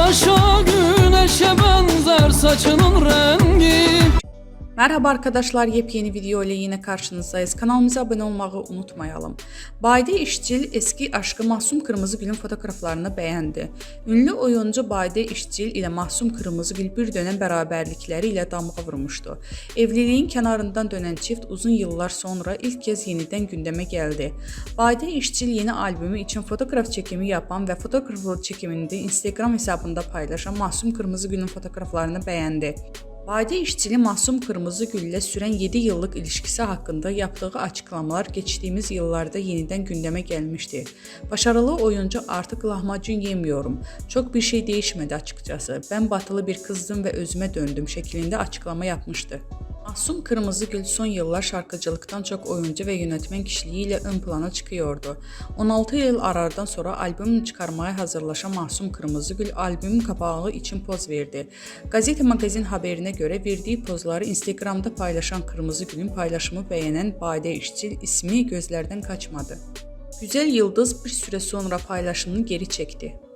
Başa güneşe benzer saçının rengi Merhaba arkadaşlar, yepyeni video ile yine karşınızdayız. Kanalımıza abone olmayı unutmayalım. Bayde İşçil eski aşkı Mahsum Kırmızıgül'ün fotoğraflarını beğendi. Ünlü oyuncu Bayde İşçil ile Mahsum Kırmızıgül bir dönem beraberlikləri ilə damğa vurmuşdu. Evliliğin kənarından dönən çift uzun yıllar sonra ilk kez yenidən gündəmə gəldi. Bayde İşçil yeni albümü için fotoğraf çekimi yapan ve fotoğrafı çekiminde Instagram hesabında paylaşan Mahsum Kırmızıgül'ün fotoğraflarını beğendi. Bayde işçili Mahsum Kırmızıgüllə sürən 7 yıllık ilişkisi haqqında yaptığı açıklamalar geçtiğimiz yıllarda yenidən gündəmə gəlmişdi. Başarılı oyuncu artık lahmacun yemiyorum. Çok bir şey değişmedi açıkçası. Ben batılı bir kızdım ve özüme döndüm şeklinde açıklama yapmıştı. Mahsum Kırmızıgül son yıllar şarkıcılıktan çok oyuncu ve yönetmen kişiliğiyle ön plana çıkıyordu. 16 yıl arardan sonra albüm çıkarmaya hazırlaşan Mahsum Kırmızıgül albümün kapağı için poz verdi. Gazete Magazin haberine göre verdiği pozları Instagram'da paylaşan Kırmızıgül'ün paylaşımı beğenen Bade İşçil ismi gözlerden kaçmadı. Güzel Yıldız bir süre sonra paylaşımını geri çekti.